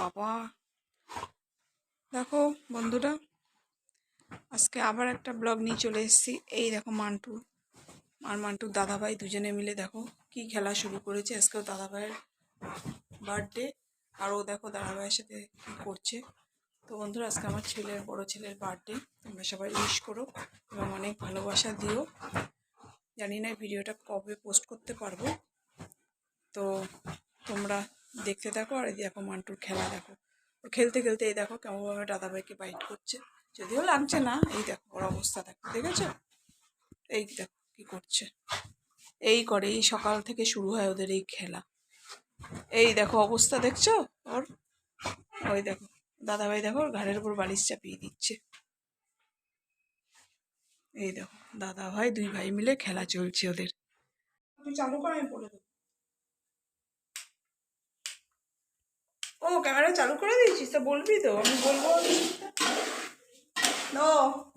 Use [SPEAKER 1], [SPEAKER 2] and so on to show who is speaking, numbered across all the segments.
[SPEAKER 1] বাবা। দেখো বন্ধুরা, আজকে আবার একটা ব্লগ নিয়ে চলে এসেছি। এই দেখো মান্টু, আর মান্টুর দাদাভাই দুজনে মিলে দেখো কি খেলা শুরু করেছে। আজকেও দাদাভাইয়ের বার্থডে আর ও দেখো দাদাভাইয়ের সাথে কী করছে। তো বন্ধুরা, আজকে আমার ছেলের, বড় ছেলের বার্থডে তোমরা সবাই উইশ করো এবং অনেক ভালোবাসা দিও। জানি না ভিডিওটা কবে পোস্ট করতে পারব। তো তোমরা দেখতে থাকো আর এই দেখো মান্টুর খেলা দেখো। ও খেলতে খেলতে এই দেখো কেমনভাবে দাদাভাইকে বাইট করছে। যদিও লাগছে না, এই দেখো ওর অবস্থা দেখো দেখেছ এই দেখো কি করছে। এই করে, এই সকাল থেকে শুরু হয় ওদের এই খেলা। এই দেখো অবস্থা দেখছ? ওর? ওই দেখো, দাদাভাই দেখো ঘাড়ের উপর বালিশ চাপিয়ে দিচ্ছে। এই দেখো দাদা ভাই দুই ভাই মিলে খেলা চলছে ওদের। চালু কর আমি বলে দেবো। ও ক্যামেরা চালু করে দিয়েছিস তো, বলবি তো, আমি বলব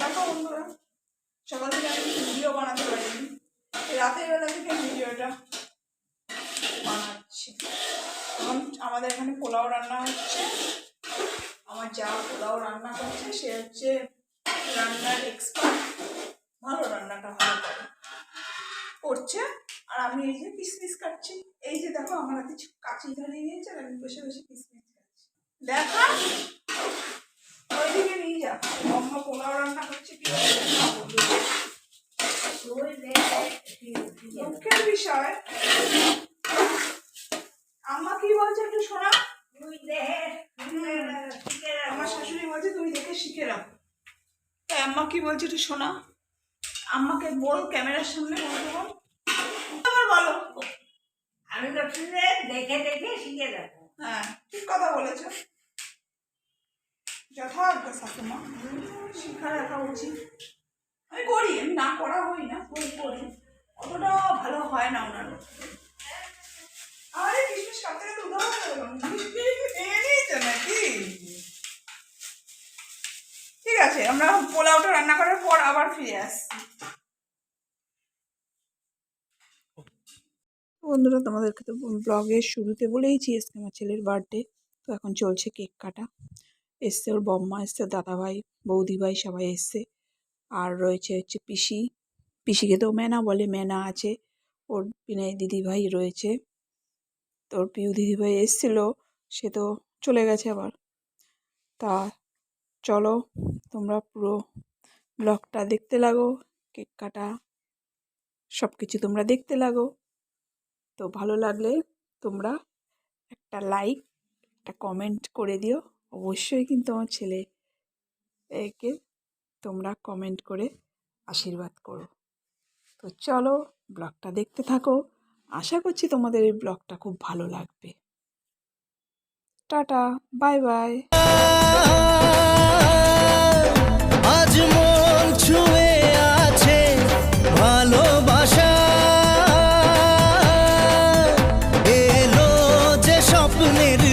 [SPEAKER 1] দেখো বন্ধুরা, সকাল থেকে আমি ভিডিও বানাতে পারিনি। রাতের বেলা থেকে ভিডিওটা বানাচ্ছি। এখন আমাদের এখানে পোলাও রান্না হচ্ছে। আমার যা পোলাও রান্না করছে সে হচ্ছে রান্নার এক্সপার্ট ভালো রান্নাটা ভালো করে করছে। আর আমি এই যে কিসমিস কাটছি এই যে দেখো আমার হাতে কাঁচি ধরিয়ে নিয়েছে আর আমি বসে বসে কিসমিস কাটছি দেখা। ওইদিকে নিয়ে যা। আম্মা পোলাও রান্না করছে কি। দুঃখের বিষয়। আম্মা কি বলছে একটু শোনা? আমার শাশুড়ি বলছে তুমি দেখে শিখে রাখো তাই আম্মা কি বলছে একটু শোনা? আম্মাকে বল ক্যামেরার সামনে বলতে বল। বলো।
[SPEAKER 2] আমি ভাবছি যে দেখে দেখে শিখে যাব।
[SPEAKER 1] হ্যাঁ ঠিক কথা বলেছ। যথার্থ শাশুমা শিক্ষা রাখা উচিত। আমি করি, আমি না করা হই না, করি করি। অতটা ভালো হয় না ওনার আরে কিশমিশ কাটতে উদাহরণ নিয়ে নিয়েছে নাকি? ঠিক আছে, আমরা পোলাওটা রান্না করার পর আবার ফিরে আসছি। বন্ধুরা তোমাদেরকে তো ব্লগের শুরুতে বলেইছি আজকে আমার ছেলের বার্থডে তো এখন চলছে কেক কাটা। এসছে ওর বম্মা, এসছে দাদাভাই, বৌদিভাই সবাই এসছে। আর রয়েছে হচ্ছে পিসি। পিসিকে তো মেনা বলে, মেনা আছে। ওর বিনয় দিদিভাই রয়েছে। তোর পিউ দিদিভাই এসছিল, সে তো চলে গেছে আবার। তা চলো, তোমরা পুরো ব্লগটা দেখতে লাগো কেক কাটা সব কিছু তোমরা দেখতে লাগো। তো ভালো লাগলে তোমরা একটা লাইক একটা কমেন্ট করে দিও। অবশ্যই কিন্তু আমার ছেলে একে তোমরা কমেন্ট করে আশীর্বাদ করো। তো চলো ব্লগটা দেখতে থাকো। আশা করছি তোমাদের এই ব্লগটা খুব ভালো লাগবে। টাটা বাই বাই
[SPEAKER 3] আজ